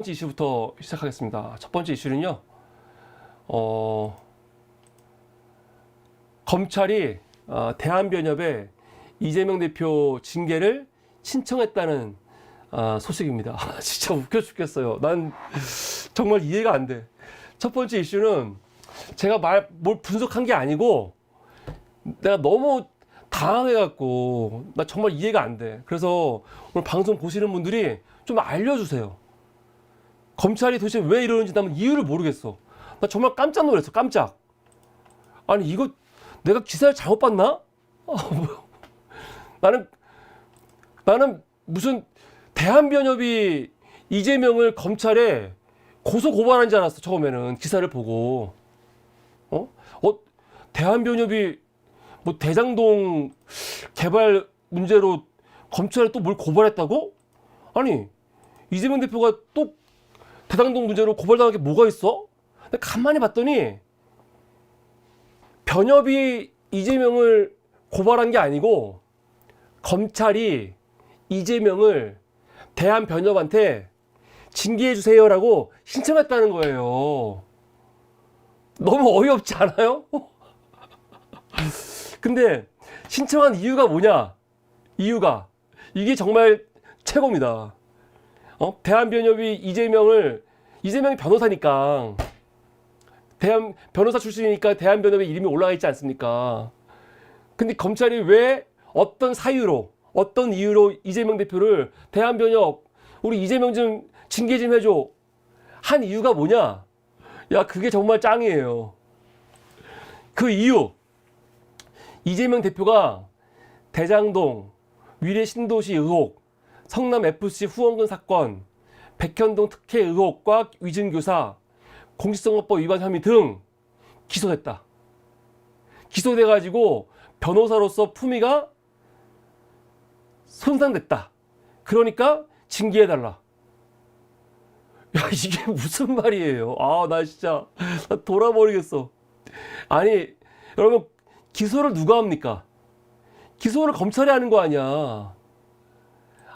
번째 이슈부터 시작하겠습니다. 첫 번째 이슈는요. 어, 검찰이 어, 대한변협에 이재명 대표 징계를 신청했다는 아, 소식입니다. 진짜 웃겨 죽겠어요. 난 정말 이해가 안 돼. 첫 번째 이슈는 제가 말, 뭘 분석한 게 아니고 내가 너무 당황해갖고 나 정말 이해가 안 돼. 그래서 오늘 방송 보시는 분들이 좀 알려주세요. 검찰이 도대체 왜 이러는지 나는 이유를 모르겠어. 나 정말 깜짝 놀랐어. 깜짝. 아니 이거 내가 기사를 잘못 봤나? 아. 나는 나는 무슨 대한변협이 이재명을 검찰에 고소 고발한 줄 알았어 처음에는 기사를 보고 어? 어 대한변협이 뭐 대장동 개발 문제로 검찰에 또 뭘 고발했다고? 아니 이재명 대표가 또 대장동 문제로 고발당한 게 뭐가 있어? 근데 가만히 봤더니 변협이 이재명을 고발한 게 아니고 검찰이 이재명을 대한변협한테 징계해 주세요라고 신청했다는 거예요. 너무 어이없지 않아요? 근데 신청한 이유가 뭐냐? 이유가 이게 정말 최고입니다. 어? 대한변협이 이재명을 이재명이 변호사니까 대한 변호사 출신이니까 대한변협에 이름이 올라가 있지 않습니까? 근데 검찰이 왜 어떤 사유로 어떤 이유로 이재명 대표를 대한변협 우리 이재명 좀 징계 좀 해줘 한 이유가 뭐냐? 야 그게 정말 짱이에요. 그 이유 이재명 대표가 대장동 위례 신도시 의혹 성남 FC 후원금 사건 백현동 특혜 의혹과 위증교사 공직선거법 위반 혐의 등 기소됐다. 기소돼가지고 변호사로서 품위가 손상됐다. 그러니까 징계해달라. 야, 이게 무슨 말이에요? 아, 나 진짜 나 돌아버리겠어. 아니, 여러분, 기소를 누가 합니까? 기소를 검찰이 하는 거 아니야.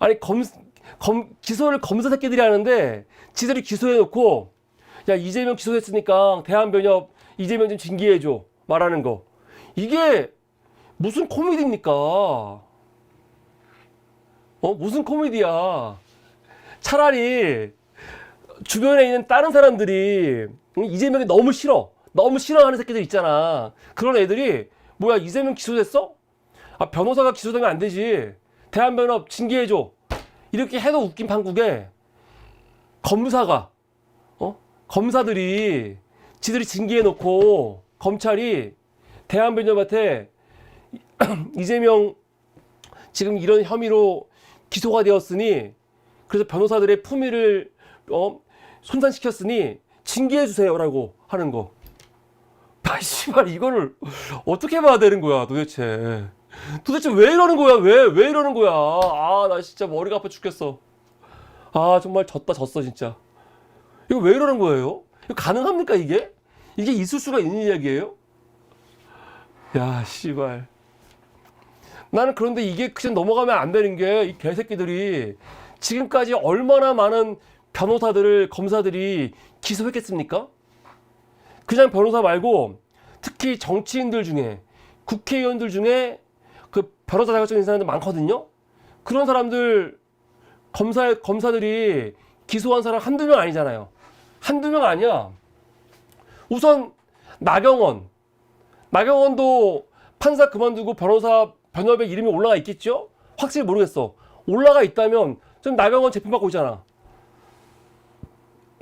아니, 검, 검, 기소를 검사 새끼들이 하는데, 지들이 기소해놓고, 야, 이재명 기소했으니까 대한변협 이재명 좀 징계해줘. 말하는 거. 이게 무슨 코미디입니까? 어? 무슨 코미디야. 차라리 주변에 있는 다른 사람들이 응, 이재명이 너무 싫어. 너무 싫어하는 새끼들 있잖아. 그런 애들이 뭐야 이재명 기소됐어? 아 변호사가 기소되면 안 되지. 대한변협 징계해줘. 이렇게 해도 웃긴 판국에 검사가 어 검사들이 지들이 징계해놓고 검찰이 대한변협한테 이재명 지금 이런 혐의로 기소가 되었으니 그래서 변호사들의 품위를 어, 손상시켰으니 징계해 주세요라고 하는 거. 아 씨발 이거를 어떻게 봐야 되는 거야 도대체. 도대체 왜 이러는 거야? 왜 왜 이러는 거야? 아 나 진짜 머리가 아파 죽겠어. 아 정말 졌다 졌어 진짜. 이거 왜 이러는 거예요? 이거 가능합니까 이게? 이게 있을 수가 있는 이야기예요? 야 씨발. 나는 그런데 이게 그냥 넘어가면 안 되는 게 이 개새끼들이 지금까지 얼마나 많은 변호사들을 검사들이 기소했겠습니까? 그냥 변호사 말고 특히 정치인들 중에 국회의원들 중에 그 변호사 자격증 있는 사람들 많거든요. 그런 사람들 검사 검사들이 기소한 사람 한두 명 아니잖아요. 한두 명 아니야. 우선 나경원 나경원도 판사 그만두고 변호사 변협에 이름이 올라가 있겠죠? 확실히 모르겠어. 올라가 있다면 지금 나경원 재판받고 있잖아.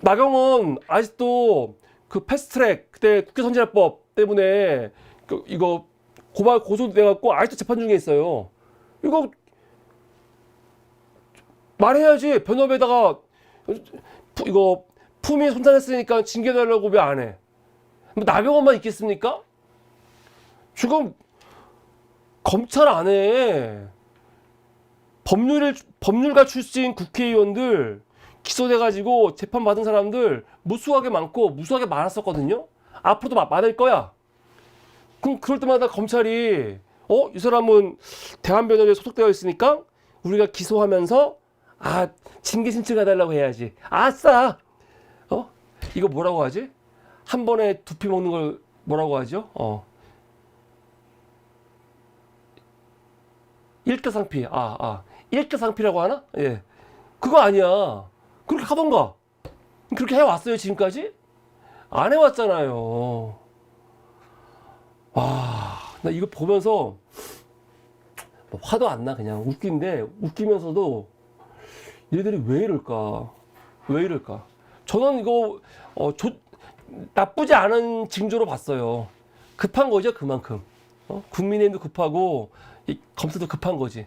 나경원 아직도 그 패스트트랙 그때 국회 선진화법 때문에 그 이거 고발 고소돼 갖고 아직도 재판 중에 있어요. 이거 말해야지 변협에다가 푸- 이거 품위 손상했으니까 징계달라고 왜 안 해? 뭐 나경원만 있겠습니까? 지금 검찰 안에 법률 법률가 출신 국회의원들 기소돼가지고 재판 받은 사람들 무수하게 많고 무수하게 많았었거든요. 앞으로도 마- 많을 거야. 그럼 그럴 때마다 검찰이 어 이 사람은 대한변협에 소속되어 있으니까 우리가 기소하면서 아 징계 신청해달라고 해야지. 아싸. 어? 이거 뭐라고 하지? 한 번에 두피 먹는 걸 뭐라고 하죠? 어. 일대상피. 아, 아. 일대상피라고 하나? 예. 그거 아니야. 그렇게 하던가. 그렇게 해왔어요, 지금까지? 안 해왔잖아요. 와, 나 이거 보면서 뭐 화도 안 나, 그냥. 웃긴데, 웃기면서도 얘들이 왜 이럴까? 왜 이럴까? 저는 이거, 어, 좋, 나쁘지 않은 징조로 봤어요. 급한 거죠, 그만큼. 어? 국민의힘도 급하고, 이 검사도 급한 거지.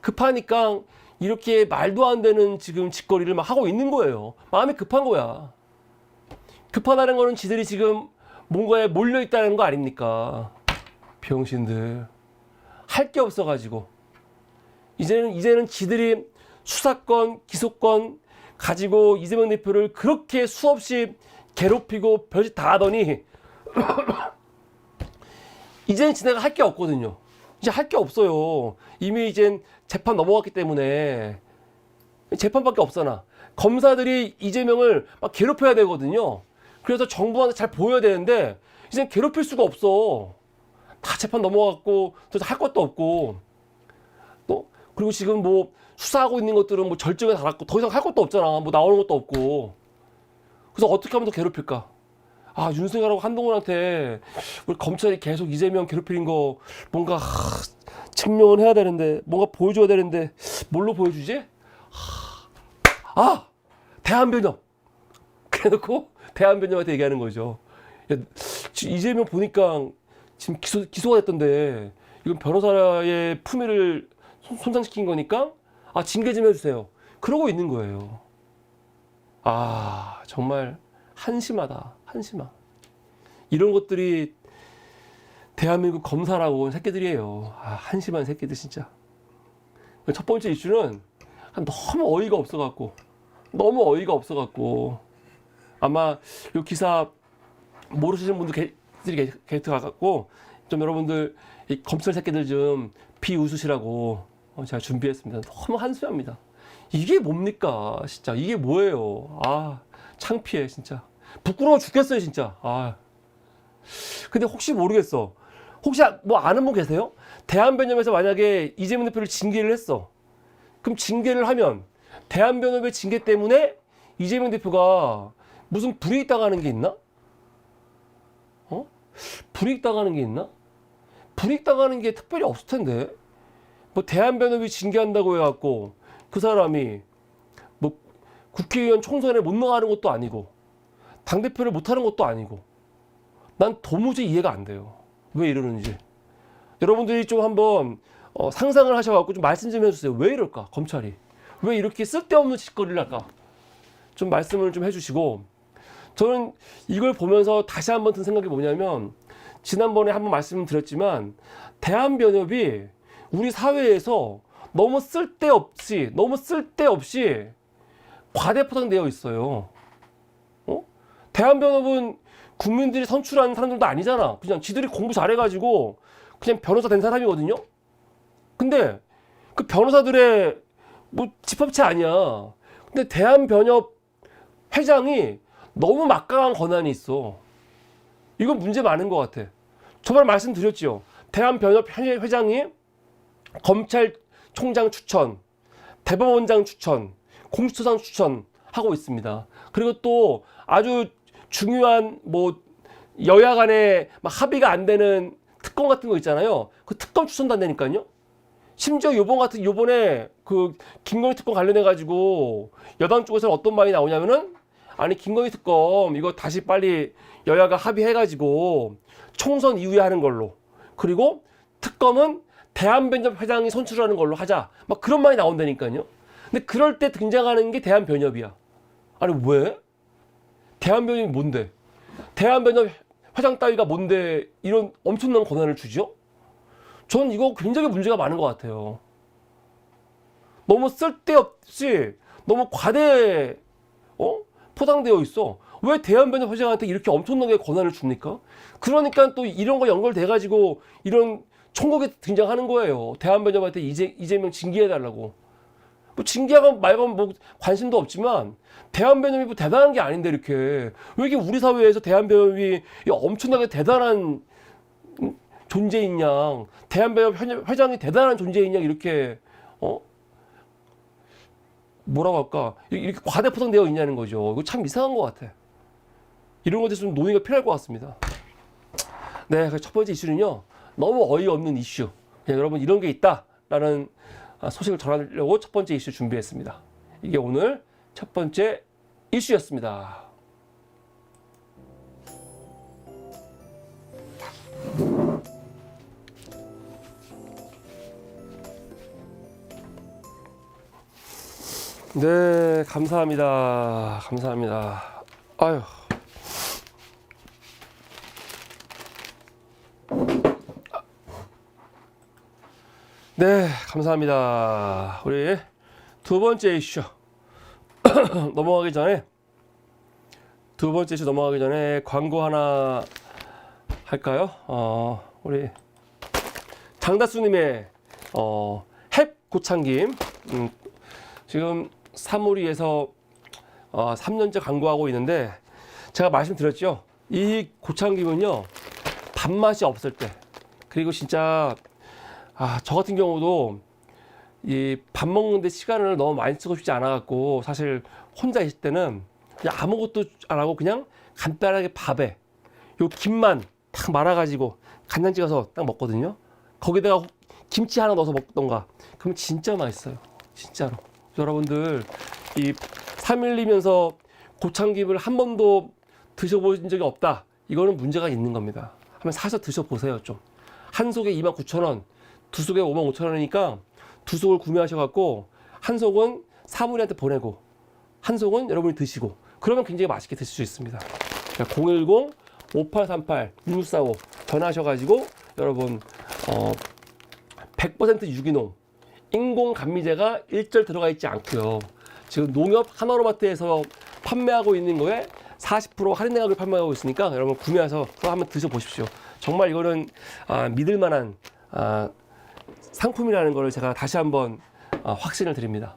급하니까 이렇게 말도 안 되는 지금 짓거리를 막 하고 있는 거예요. 마음이 급한 거야. 급하다는 거는 지들이 지금 뭔가에 몰려 있다는 거 아닙니까? 병신들. 할 게 없어가지고. 이제는, 이제는 지들이 수사권, 기소권 가지고 이재명 대표를 그렇게 수없이 괴롭히고 별짓 다 하더니 이제는 지네가 할 게 없거든요. 이제 할 게 없어요. 이미 이젠 재판 넘어갔기 때문에 재판밖에 없잖아. 검사들이 이재명을 막 괴롭혀야 되거든요. 그래서 정부한테 잘 보여야 되는데 이제 괴롭힐 수가 없어. 다 재판 넘어갔고 할 것도 없고 또 그리고 지금 뭐 수사하고 있는 것들은 뭐 절정에 달았고 더 이상 할 것도 없잖아. 뭐 나오는 것도 없고. 그래서 어떻게 하면 더 괴롭힐까? 아 윤석열하고 한동훈한테 우리 검찰이 계속 이재명 괴롭히는 거 뭔가 하, 증명을 해야 되는데 뭔가 보여줘야 되는데 뭘로 보여주지? 하, 아 대한변협 그래놓고 대한변협한테 얘기하는 거죠. 이재명 보니까 지금 기소 기소가 됐던데 이건 변호사의 품위를 손- 손상시킨 거니까 아 징계 좀 해주세요. 그러고 있는 거예요. 아 정말 한심하다 한심하. 이런 것들이 대한민국 검사라고 새끼들이에요. 아, 한심한 새끼들 진짜. 첫 번째 이슈는 너무 어이가 없어갖고 너무 어이가 없어갖고 아마 이 기사 모르시는 분들 계들이 계트 가갖고 좀 여러분들 이 검찰 새끼들 좀 비웃으시라고 어, 제가 준비했습니다. 너무 한심합니다. 이게 뭡니까 진짜 이게 뭐예요? 아 창피해 진짜 부끄러워 죽겠어요 진짜. 아 근데 혹시 모르겠어. 혹시 아- 뭐 아는 분 계세요? 대한변협에서 만약에 이재명 대표를 징계를 했어. 그럼 징계를 하면 대한변협의 징계 때문에 이재명 대표가 무슨 불이익 당하는 게 있나? 어? 불이익 당하는 게 있나? 불이익 당하는 게 특별히 없을 텐데. 뭐 대한변협이 징계한다고 해갖고 그 사람이 뭐 국회의원 총선에 못 나가는 것도 아니고 당대표를 못 하는 것도 아니고 난 도무지 이해가 안 돼요. 왜 이러는지. 여러분들이 좀 한번 어, 상상을 하셔갖고 좀 말씀 좀 해주세요. 왜 이럴까? 검찰이. 왜 이렇게 쓸데없는 짓거리를 할까? 좀 말씀을 좀 해주시고 저는 이걸 보면서 다시 한번 든 생각이 뭐냐면 지난번에 한번 말씀드렸지만 대한변협이 우리 사회에서 너무 쓸데없이 너무 쓸데없이 과대포장되어 있어요. 어? 대한변협은 국민들이 선출한 사람들도 아니잖아. 그냥 지들이 공부 잘해가지고 그냥 변호사 된 사람이거든요. 근데 그 변호사들의 뭐 집합체 아니야. 근데 대한변협 회장이 너무 막강한 권한이 있어. 이건 문제 많은 것 같아. 저번에 말씀드렸죠. 대한변협 회- 회장이 검찰총장 추천, 대법원장 추천, 공수처장 추천 하고 있습니다. 그리고 또 아주 중요한 뭐 여야 간에 막 합의가 안 되는 특검 같은 거 있잖아요. 그 특검 추천도 안 되니까요. 심지어 요번 같은 요번에 그 김건희 특검 관련해 가지고 여당 쪽에서는 어떤 말이 나오냐면은 아니 김건희 특검 이거 다시 빨리 여야가 합의해 가지고 총선 이후에 하는 걸로 그리고 특검은 대한변협 회장이 선출하는 걸로 하자 막 그런 말이 나온다니까요. 근데 그럴 때 등장하는 게 대한변협이야. 아니 왜? 대한변협이 뭔데? 대한변협 회장 따위가 뭔데 이런 엄청난 권한을 주죠? 저는 이거 굉장히 문제가 많은 것 같아요. 너무 쓸데없이 너무 과대 어? 포장되어 있어. 왜 대한변협 회장한테 이렇게 엄청나게 권한을 줍니까? 그러니까 또 이런 거 연결돼 가지고 이런 총국이 등장하는 거예요. 대한변협한테 이재, 이재명 징계해 달라고. 뭐 징계하건 말건 뭐 관심도 없지만 대한변협이 뭐 대단한 게 아닌데 이렇게 왜 이렇게 우리 사회에서 대한변협이 이 엄청나게 대단한 음, 존재인 양 대한변협 회- 회장이 대단한 존재인 양 이렇게 어 뭐라고 할까 이렇게 과대포장되어 있냐는 거죠. 이거 참 이상한 것 같아. 이런 것에 좀 논의가 필요할 것 같습니다. 네, 그첫 번째 이슈는요. 너무 어이없는 이슈. 그냥 여러분 이런 게 있다라는 아, 소식을 전하려고 첫 번째 이슈 준비했습니다. 이게 오늘 첫 번째 이슈였습니다. 네, 감사합니다. 감사합니다. 아유. 네, 감사합니다. 우리 두 번째 이슈 넘어가기 전에 두 번째 이슈 넘어가기 전에 광고 하나 할까요? 어, 우리 장다수님의 어, 햅 고창김 음, 지금 사무리에서 어, 3년째 광고하고 있는데 제가 말씀드렸죠. 이 고창김은요 밥맛이 없을 때 그리고 진짜 아, 저 같은 경우도 이 밥 먹는데 시간을 너무 많이 쓰고 싶지 않아 갖고 사실 혼자 있을 때는 그냥 아무것도 안 하고 그냥 간단하게 밥에 요 김만 딱 말아 가지고 간장 찍어서 딱 먹거든요. 거기다가 김치 하나 넣어서 먹던가. 그럼 진짜 맛있어요. 진짜로. 여러분들 이 3일리면서 고창김을 한 번도 드셔보신 적이 없다. 이거는 문제가 있는 겁니다. 한번 사서 드셔보세요 좀. 한 속에 29,000원, 두 속에 55,000원이니까 두 속을 구매하셔갖고 한 속은 사무리한테 보내고 한 속은 여러분이 드시고 그러면 굉장히 맛있게 드실 수 있습니다. 010 5838 6645 전화하셔가지고 여러분 어, 100% 유기농 인공 감미제가 일절 들어가 있지 않고요. 지금 농협 하나로마트에서 판매하고 있는 거에 40% 할인 가격을 판매하고 있으니까 여러분 구매해서 한번 드셔보십시오. 정말 이거는 아, 믿을 만한 아, 상품이라는 것을 제가 다시 한번 아, 확신을 드립니다.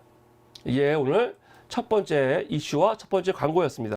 이게 오늘 첫 번째 이슈와 첫 번째 광고였습니다.